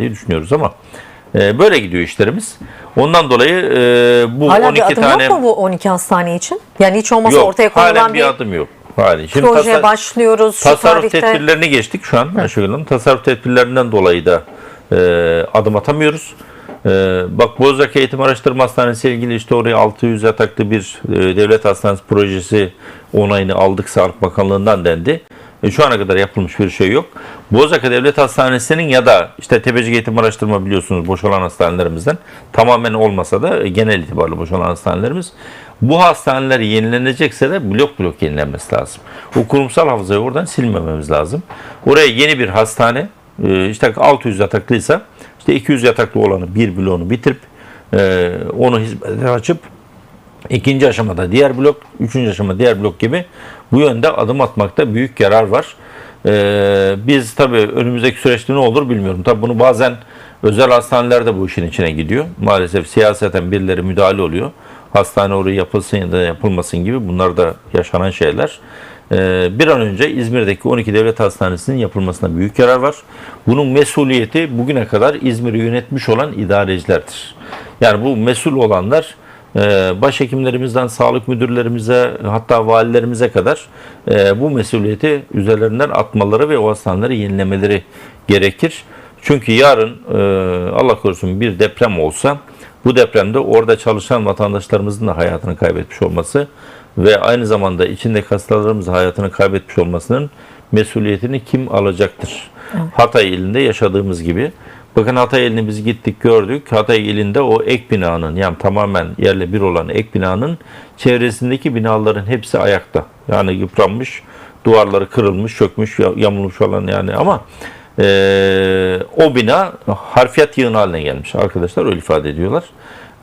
diye düşünüyoruz ama e, böyle gidiyor işlerimiz. Ondan dolayı e, bu Hala 12 bir adım tane yok mu bu 12 hastane için? Yani hiç olmazsa yok. ortaya halen konulan bir, bir, adım yok. Halen. Şimdi proje tasa- başlıyoruz şu tasarruf tarihte. tedbirlerini geçtik şu an Ayşegül Hanım. Tasarruf tedbirlerinden dolayı da e, adım atamıyoruz. E, bak Bozrak Eğitim Araştırma Hastanesi ile ilgili işte oraya 600 yataklı bir e, devlet hastanesi projesi onayını aldık Sağlık Bakanlığı'ndan dendi. E, şu ana kadar yapılmış bir şey yok. Bozaka Devlet Hastanesi'nin ya da işte Tepecik Eğitim Araştırma biliyorsunuz boşalan hastanelerimizden tamamen olmasa da e, genel itibarlı boşalan hastanelerimiz bu hastaneler yenilenecekse de blok blok yenilenmesi lazım. O kurumsal hafızayı oradan silmememiz lazım. Oraya yeni bir hastane e, işte 600 yataklıysa işte 200 yataklı olanı bir bloğunu bitirip e, onu hizmete açıp İkinci aşamada diğer blok, üçüncü aşama diğer blok gibi bu yönde adım atmakta büyük yarar var. Ee, biz tabii önümüzdeki süreçte ne olur bilmiyorum. Tabii bunu bazen özel hastaneler de bu işin içine gidiyor. Maalesef siyaseten birileri müdahale oluyor. Hastane oraya yapılsın ya da yapılmasın gibi bunlar da yaşanan şeyler. Ee, bir an önce İzmir'deki 12 devlet hastanesinin yapılmasına büyük yarar var. Bunun mesuliyeti bugüne kadar İzmir'i yönetmiş olan idarecilerdir. Yani bu mesul olanlar başhekimlerimizden sağlık müdürlerimize hatta valilerimize kadar e, bu mesuliyeti üzerlerinden atmaları ve o hastaneleri yenilemeleri gerekir. Çünkü yarın e, Allah korusun bir deprem olsa bu depremde orada çalışan vatandaşlarımızın da hayatını kaybetmiş olması ve aynı zamanda içindeki hastalarımızın hayatını kaybetmiş olmasının mesuliyetini kim alacaktır? Hatay ilinde yaşadığımız gibi. Bakın Hatay iline biz gittik gördük. Hatay ilinde o ek binanın yani tamamen yerle bir olan ek binanın çevresindeki binaların hepsi ayakta. Yani yıpranmış, duvarları kırılmış, çökmüş, ya- yamulmuş olan yani ama eee, o bina harfiyat yığını haline gelmiş. Arkadaşlar öyle ifade ediyorlar.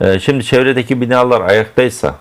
Eee, şimdi çevredeki binalar ayaktaysa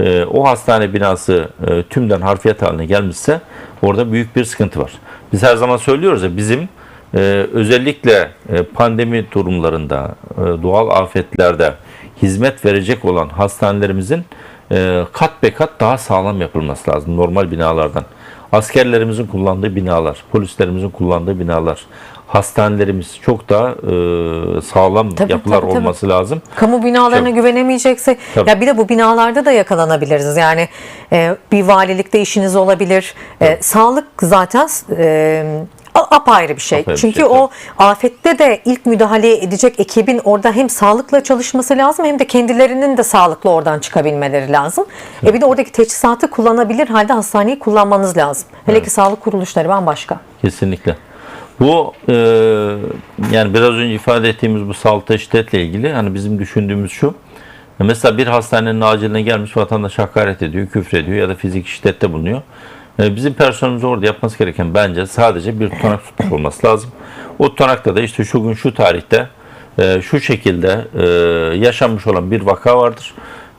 e, o hastane binası e, tümden harfiyat haline gelmişse orada büyük bir sıkıntı var. Biz her zaman söylüyoruz ya bizim e, özellikle e, pandemi durumlarında, e, doğal afetlerde hizmet verecek olan hastanelerimizin e, kat be kat daha sağlam yapılması lazım normal binalardan. Askerlerimizin kullandığı binalar, polislerimizin kullandığı binalar, hastanelerimiz çok daha e, sağlam Tabii, yapılar tabii, tabii. olması lazım. Kamu binalarına Çok. güvenemeyecekse Tabii. ya bir de bu binalarda da yakalanabiliriz. Yani e, bir valilikte işiniz olabilir. E, sağlık zaten e, apayrı bir şey. Apayrı bir Çünkü şey, o afette de ilk müdahale edecek ekibin orada hem sağlıkla çalışması lazım hem de kendilerinin de sağlıklı oradan çıkabilmeleri lazım. E bir de oradaki teçhizatı kullanabilir halde hastaneyi kullanmanız lazım. Hele ki sağlık kuruluşları bambaşka. Kesinlikle. Bu e, yani biraz önce ifade ettiğimiz bu sağlıkta şiddetle ilgili hani bizim düşündüğümüz şu. Mesela bir hastanenin aciline gelmiş vatandaş hakaret ediyor, küfrediyor ya da fizik şiddette bulunuyor. E, bizim personelimiz orada yapması gereken bence sadece bir tutanak tutmuş olması lazım. O tutanakta da işte şu gün şu tarihte e, şu şekilde e, yaşanmış olan bir vaka vardır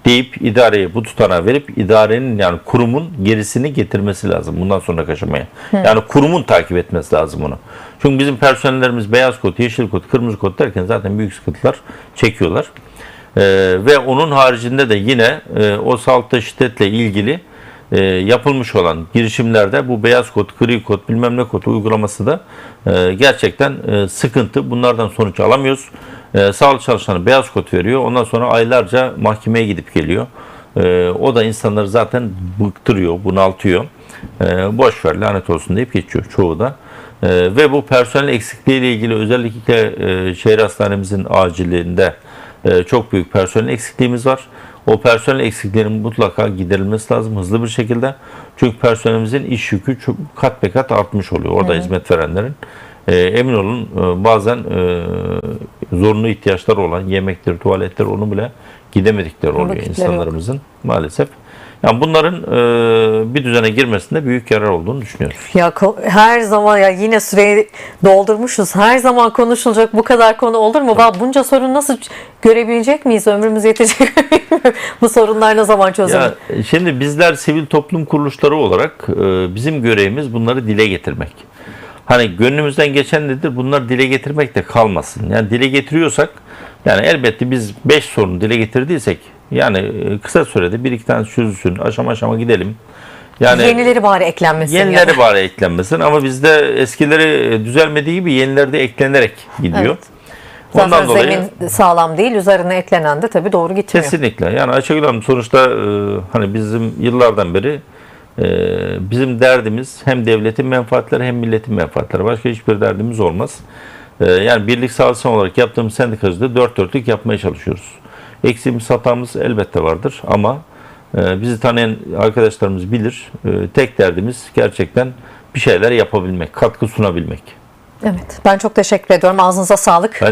deyip idareye bu tutanağı verip idarenin yani kurumun gerisini getirmesi lazım bundan sonra aşamaya. Yani kurumun takip etmesi lazım onu. Çünkü bizim personellerimiz beyaz kod, yeşil kod, kırmızı kod derken zaten büyük sıkıntılar çekiyorlar. Ee, ve onun haricinde de yine e, o sağlıkta şiddetle ilgili e, yapılmış olan girişimlerde bu beyaz kod, gri kod, bilmem ne kod uygulaması da e, gerçekten e, sıkıntı. Bunlardan sonuç alamıyoruz. E, sağlık çalışanı beyaz kod veriyor. Ondan sonra aylarca mahkemeye gidip geliyor. E, o da insanları zaten bıktırıyor, bunaltıyor. E, boş ver lanet olsun deyip geçiyor çoğu da. E, ve bu personel eksikliği ile ilgili özellikle e, şehir hastanemizin acilinde e, çok büyük personel eksikliğimiz var. O personel eksikliğinin mutlaka giderilmesi lazım hızlı bir şekilde. Çünkü personelimizin iş yükü çok kat be kat artmış oluyor orada hizmet verenlerin. E, emin olun e, bazen e, zorunlu ihtiyaçları olan yemektir, tuvalettir onu bile gidemedikleri oluyor Vakitleri yok. insanlarımızın maalesef. Yani bunların e, bir düzene girmesinde büyük yarar olduğunu düşünüyorum. Ya her zaman ya yine süreyi doldurmuşuz. Her zaman konuşulacak bu kadar konu olur mu? Valla bunca sorun nasıl görebilecek miyiz? Ömrümüz yetecek. Bu sorunlar ne zaman çözülür? Ya şimdi bizler sivil toplum kuruluşları olarak e, bizim görevimiz bunları dile getirmek. Hani gönlümüzden geçen nedir? Bunları dile getirmek de kalmasın. Yani dile getiriyorsak yani elbette biz 5 sorunu dile getirdiysek yani e, kısa sürede bir iki tane çözülsün. Aşama aşama gidelim. Yani Yenileri bari eklenmesin. Yenileri yani. bari eklenmesin ama bizde eskileri e, düzelmediği gibi yenileri de eklenerek gidiyor. Zaten Ondan dolayı zemin sağlam değil. Üzerine eklenen de tabii doğru gitmiyor. kesinlikle. Yani Ayşegül Hanım sonuçta e, hani bizim yıllardan beri bizim derdimiz hem devletin menfaatleri hem milletin menfaatleri. Başka hiçbir derdimiz olmaz. E, yani birlik sağlasın olarak yaptığımız sendikacılığı dört dörtlük yapmaya çalışıyoruz. Eksiğimiz hatamız elbette vardır ama e, bizi tanıyan arkadaşlarımız bilir. E, tek derdimiz gerçekten bir şeyler yapabilmek, katkı sunabilmek. Evet. Ben çok teşekkür ediyorum. Ağzınıza sağlık. Ben